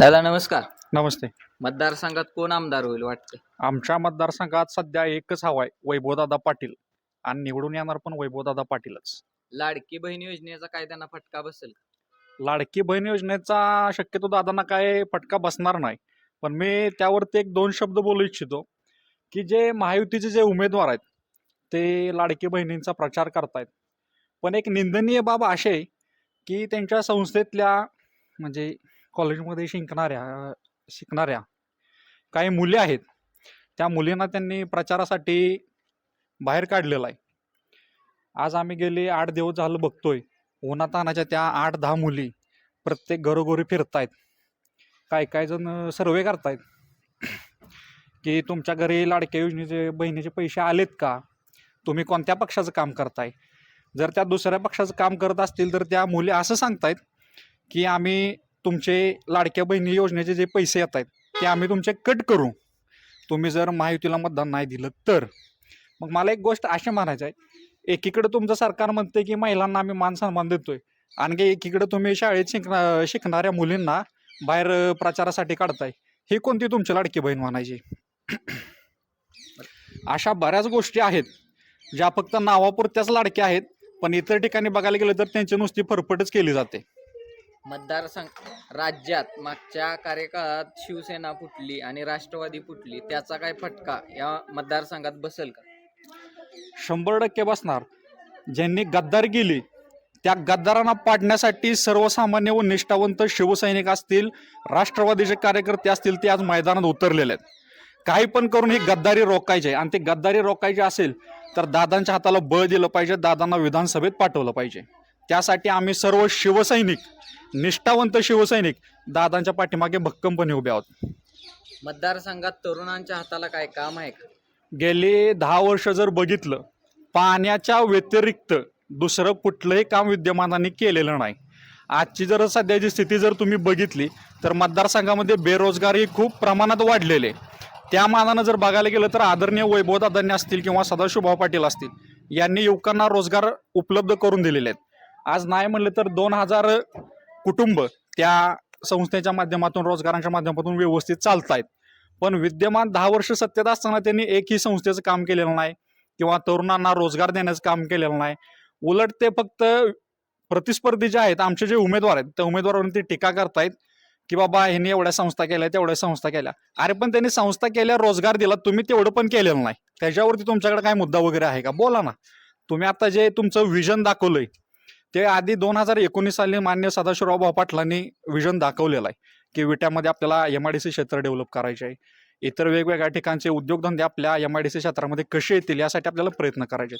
दादा नमस्कार. नमस्ते. मतदारसंघात कोण आमदार होईल वाटतं? आमच्या मतदारसंघात सध्या एकच हवा आहे वैभवदादा पाटील. आणि निवडून येणार पण वैभवदादा पाटीलच. लाडकी बहीण योजनेचा काय त्यांना फटका बसेल लाडकी बहीण योजनेचा शक्यतो दादांना काय फटका बसणार नाही. पण मी त्यावरती एक दोन शब्द बोलू इच्छितो की जे महायुतीचे जे उमेदवार आहेत ते लाडकी बहिणींचा प्रचार करतायत. पण एक निंदनीय बाब अशी आहे की त्यांच्या संस्थेतल्या म्हणजे कॉलेजमध्ये शिकणाऱ्या शिकणाऱ्या काही मुली आहेत. त्या मुलींना त्यांनी प्रचारासाठी बाहेर काढलेलं आहे. आज आम्ही गेले आठ दिवस झालं बघतोय. उन्हातानाच्या त्या आठ दहा मुली प्रत्येक घरोघरी फिरतायत. काय काय जण सर्वे करतायत. की तुमच्या घरी लाडक्या योजनेचे बहिणीचे पैसे आलेत का? तुम्ही कोणत्या पक्षाचं काम करताय? जर त्या दुसऱ्या पक्षाचं काम करत असतील तर त्या मुली असं सांगतायत की आम्ही तुमचे लाडक्या बहिणी योजनेचे जे पैसे येत आहेत ते आम्ही तुमचे कट करू. तुम्ही जर महायुतीला मतदान नाही दिलं तर. मग मला एक गोष्ट अशी म्हणायचं आहे एकीकडे तुमचं सरकार म्हणते की महिलांना आम्ही मान सन्मान देतोय. आणखी एकीकडे तुम्ही शाळेत शिकणा शिकणाऱ्या मुलींना बाहेर प्रचारासाठी काढताय. ही कोणती तुमची लाडकी बहीण म्हणायची? अशा बऱ्याच गोष्टी आहेत ज्या फक्त नावापुरत्याच लाडक्या आहेत पण इतर ठिकाणी बघायला गेलं तर त्यांची नुसती फरफटच केली जाते. मतदारसंघ राज्यात मागच्या कार्यकाळात शिवसेना फुटली आणि राष्ट्रवादी फुटली त्याचा काय फटका या मतदारसंघात बसेल का? शंभर टक्के बसणार. ज्यांनी गद्दार केली त्या गद्दारांना पाडण्यासाठी सर्वसामान्य व निष्ठावंत शिवसैनिक असतील राष्ट्रवादीचे कार्यकर्ते असतील ते आज मैदानात उतरलेले आहेत. काही पण करून ही गद्दारी रोखायची आहे. आणि ते गद्दारी रोखायची असेल तर दादांच्या हाताला बळ दिलं पाहिजे दादांना विधानसभेत पाठवलं पाहिजे. त्यासाठी आम्ही सर्व शिवसैनिक निष्ठावंत शिवसैनिक दादांच्या पाठीमागे भक्कमपणे उभे आहोत. मतदारसंघात तरुणांच्या हाताला काय काम आहे का? गेले दहा वर्ष जर बघितलं पाण्याच्या व्यतिरिक्त दुसरं कुठलंही काम विद्यमानाने केलेलं नाही. आजची जर सध्याची स्थिती जर तुम्ही बघितली तर मतदारसंघामध्ये बेरोजगारी खूप प्रमाणात वाढलेली त्या मानानं जर बघायला गेलं तर आदरणीय वैभवदादांनी असतील किंवा सदाशिवभाऊ पाटील असतील यांनी युवकांना रोजगार उपलब्ध करून दिलेले आहेत. आज नाही म्हणलं तर दोन हजार कुटुंब त्या संस्थेच्या माध्यमातून रोजगारांच्या माध्यमातून व्यवस्थित चालत आहेत पण विद्यमान दहा वर्ष सत्तेत असताना त्यांनी एकही संस्थेचं काम केलेलं नाही किंवा तरुणांना रोजगार देण्याचं काम केलेलं नाही. उलट ते फक्त प्रतिस्पर्धी जे आहेत आमचे जे उमेदवार आहेत त्या उमेदवारांवरती टीका करतायत की बाबा ह्यांनी एवढ्या संस्था केल्या तेवढ्या संस्था केल्या. अरे पण त्यांनी संस्था केल्या रोजगार दिला तुम्ही तेवढं पण केलेलं नाही. त्याच्यावरती तुमच्याकडे काय मुद्दा वगैरे आहे का? बोला ना. तुम्ही आता जे तुमचं विजन दाखवलंय ते आधी दोन हजार एकोणीस साली मान्य सदाशिवराव भाऊ पाटलांनी विजन दाखवलेलं आहे की विट्यामध्ये आपल्याला एम आय डी सी क्षेत्र डेव्हलप करायचे आहे. इतर वेगवेगळ्या ठिकाणचे उद्योगधंदे आपल्या एम आय डी सी क्षेत्रामध्ये कसे येतील यासाठी आपल्याला प्रयत्न करायचे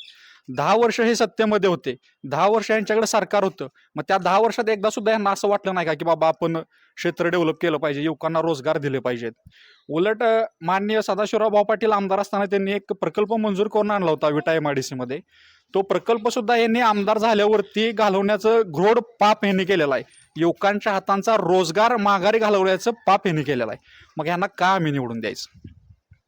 दहा वर्ष हे सत्तेमध्ये होते. दहा वर्ष यांच्याकडे सरकार होतं. मग त्या दहा वर्षात एकदा सुद्धा यांना असं वाटलं नाही का की बाबा आपण क्षेत्र डेव्हलप केलं पाहिजे युवकांना रोजगार दिले पाहिजेत. उलट माननीय सदाशिवराव भाऊ पाटील आमदार असताना त्यांनी एक प्रकल्प मंजूर करून आणला होता विटा एम आय डी सीमध्ये तो प्रकल्पसुद्धा यांनी आमदार झाल्यावरती घालवण्याचं घोड पाप यांनी केलेलं आहे. युवकांच्या हातांचा रोजगार माघारी घालवण्याचं पाप यांनी केलेलं आहे. मग यांना का आम्ही निवडून द्यायचं?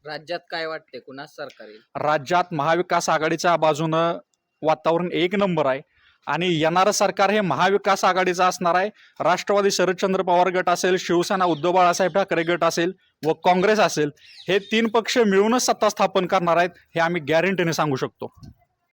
राज्यात काय वाटते कुणाच सरकार येईल? राज्यात महाविकास आघाडीच्या बाजूनं वातावरण एक नंबर आहे आणि येणारं सरकार हे महाविकास आघाडीचं असणार आहे. राष्ट्रवादी शरदचंद्र पवार गट असेल शिवसेना उद्धव बाळासाहेब ठाकरे गट असेल व काँग्रेस असेल हे तीन पक्ष मिळूनच सत्ता स्थापन करणार आहेत हे आम्ही गॅरंटीने सांगू शकतो.